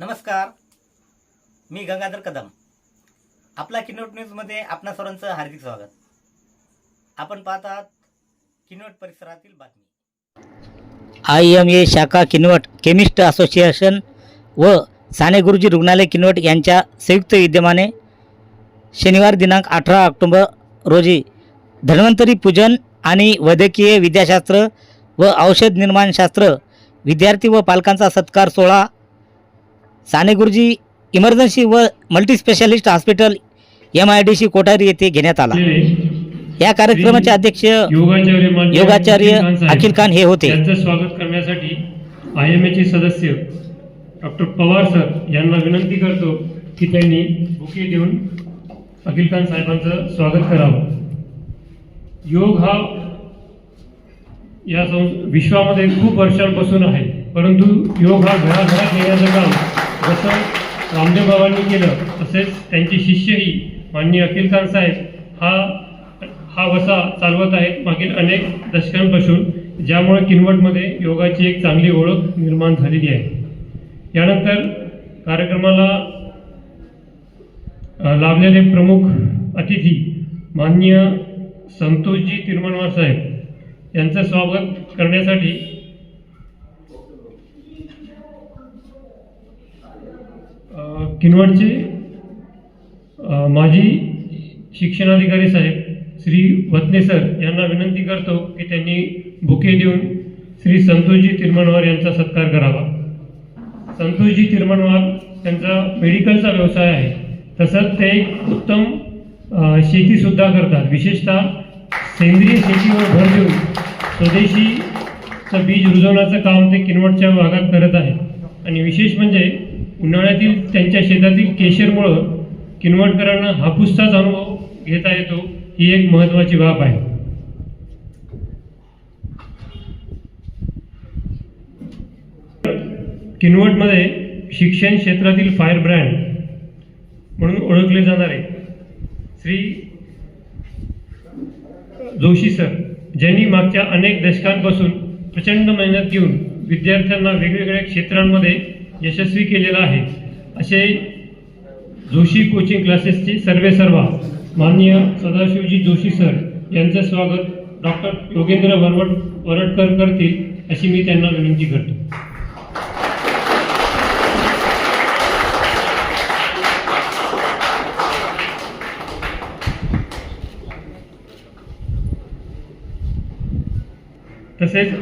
नमस्कार. मी गंगाधर कदम. आपला किनोट न्यूजमध्ये आपणा सर्वांचं हार्दिक स्वागत. आपण पाहत आहात किनवट परिसरातील बातमी. आय एम ए शाखा किनवट केमिस्ट असोसिएशन व साने गुरुजी रुग्णालय किनवट यांच्या संयुक्त विद्यमाने शनिवार दिनांक अठरा ऑक्टोंबर रोजी धन्वंतरी पूजन आणि वैद्यकीय विद्याशास्त्र व औषध निर्माणशास्त्र विद्यार्थी व पालकांचा सत्कार सोहळा साने गुरुजी इमर्जन्सी व multispecialist hospital M I D C Kothari येथे घेण्यात आला. या कार्यक्रमाचे अध्यक्ष योगाचार्य अखिल खान हे होते. त्यांचं स्वागत करण्यासाठी आय एम एचे सदस्य डॉक्टर पवार सर यांना विनंती करतो की त्यांनी बुके देऊन अखिल खान साहेबांचं स्वागत करावं. योग हा या विश्वामध्ये खूप वर्षांपासून आहे. परंतु योग हा घराघरात येण्याचं काम जसं रामदेव बाबांनी केलं तसेच त्यांचे शिष्यही माननीय अखिल खान साहेब हा हा वसा चालवत आहेत. मागील अनेक दशकांपासून ज्यामुळे किनवटमध्ये योगाची एक चांगली ओळख निर्माण झालेली आहे. यानंतर कार्यक्रमाला लाभलेले प्रमुख अतिथी माननीय संतोषजी तिरुमनवार साहेब. यांचं स्वागत करण्यासाठी किनवटचे माजी शिक्षणाधिकारी साहेब श्री वतने सर यांना विनंती करतो की त्यांनी बुके देऊन श्री संतोषजी तिरमणवार यांचा सत्कार करावा. संतोषजी तिरमणवार त्यांचा मेडिकलचा व्यवसाय आहे. तसंच ते एक उत्तम शेतीसुद्धा करतात. विशेषतः सेंद्रिय शेतीवर भर देऊन स्वदेशीचं बीज रुजवण्याचं काम ते किनवटच्या भागात करत आहे आणि विशेष म्हणजे उन्हाळ्यातील त्यांच्या शेतातील केशरमुळं किनवटकरांना हापूसचाच अनुभव घेता येतो ही एक महत्त्वाची बाब आहे. किनवटमध्ये शिक्षण क्षेत्रातील फायर ब्रँड म्हणून ओळखले जाणारे श्री जोशी सर ज्यांनी मागच्या अनेक दशकांपासून प्रचंड मेहनत घेऊन विद्यार्थ्यांना वेगवेगळ्या क्षेत्रांमध्ये यशस्वी केलेला आहे. असे जोशी कोचिंग क्लासेसचे सर्वे सर्वा माननीय सदाशिवजी जोशी सर यांचं स्वागत डॉक्टर योगेंद्र वरवट वरटकर करतील अशी मी त्यांना विनंती करतो. तसेच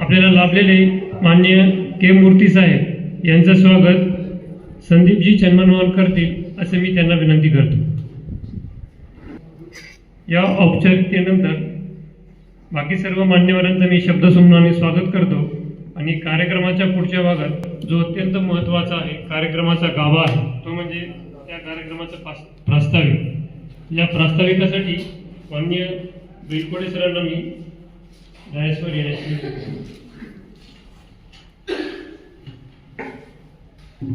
आपल्याला लाभलेले माननीय के मूर्ती साहेब यांचं स्वागत संदीपजी चन्मनमोहन करतील असे मी त्यांना विनंती करतो. या औपचारिकतेनंतर बाकी सर्व मान्यवरांचं मी शब्दसंमाने स्वागत करतो आणि कार्यक्रमाच्या पुढच्या भागात जो अत्यंत महत्त्वाचा आहे कार्यक्रमाचा गाभा आहे तो म्हणजे त्या कार्यक्रमाचा प्रास्ताविक. या प्रास्ताविकासाठी माननीय बिलकोडे सरांना मी रायश्वर येण्याची विनंती करतो. हा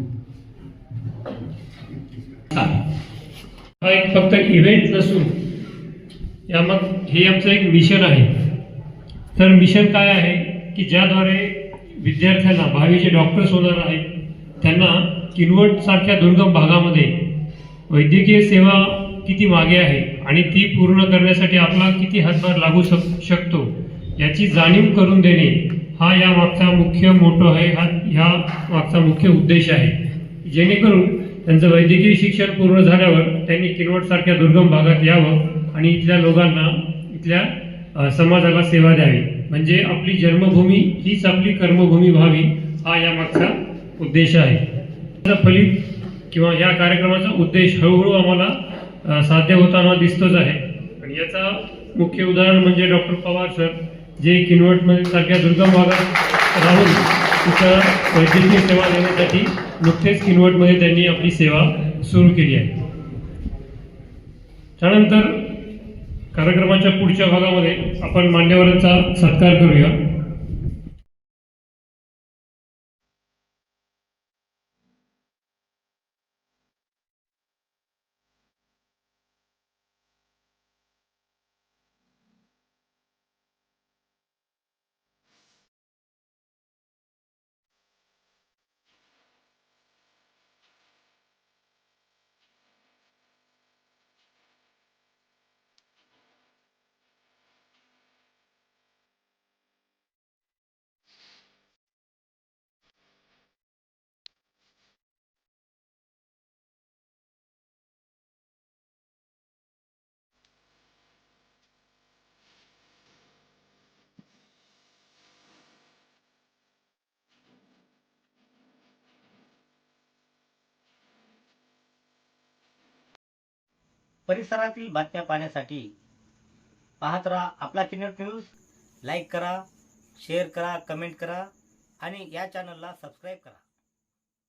एक फक्त इव्हेंट नसून या मग हे आमचं एक मिशन आहे. तर मिशन काय आहे? की ज्याद्वारे विद्यार्थ्यांना भावीचे डॉक्टर्स होणार आहेत त्यांना किनवट सारख्या दुर्गम भागामध्ये वैद्यकीय सेवा किती मागे आहे आणि ती पूर्ण करण्यासाठी आपला किती हातभार लागू शक शकतो याची जाणीव करून देणे हा या मागचा मुख्य मोठो आहे हा ह्या मागचा मुख्य उद्देश आहे. जेणेकरून त्यांचं वैद्यकीय शिक्षण पूर्ण झाल्यावर त्यांनी किनवटसारख्या दुर्गम भागात यावं आणि इथल्या लोकांना इथल्या समाजाला सेवा द्यावी. म्हणजे आपली जन्मभूमी हीच आपली कर्मभूमी व्हावी हा या मागचा उद्देश आहे. त्याचा फलित किंवा या कार्यक्रमाचा उद्देश हळूहळू आम्हाला साध्य होताना दिसतोच आहे. आणि याचा मुख्य उदाहरण म्हणजे डॉक्टर पवार सर. जे किनवटमध्ये सारख्या दुर्गम भागात राहून तिथं वैद्यकीय सेवा देण्यासाठी नुकतेच किनवटमध्ये त्यांनी आपली सेवा सुरू केली आहे. त्यानंतर कार्यक्रमाच्या पुढच्या भागामध्ये आपण मान्यवरांचा सत्कार करूया. परिसरातील बातम्या पाहण्यासाठी पाहत राहा आपला किनट न्यूज लाईक करा शेअर करा कमेंट करा आणि या चॅनलला सबस्क्राईब करा.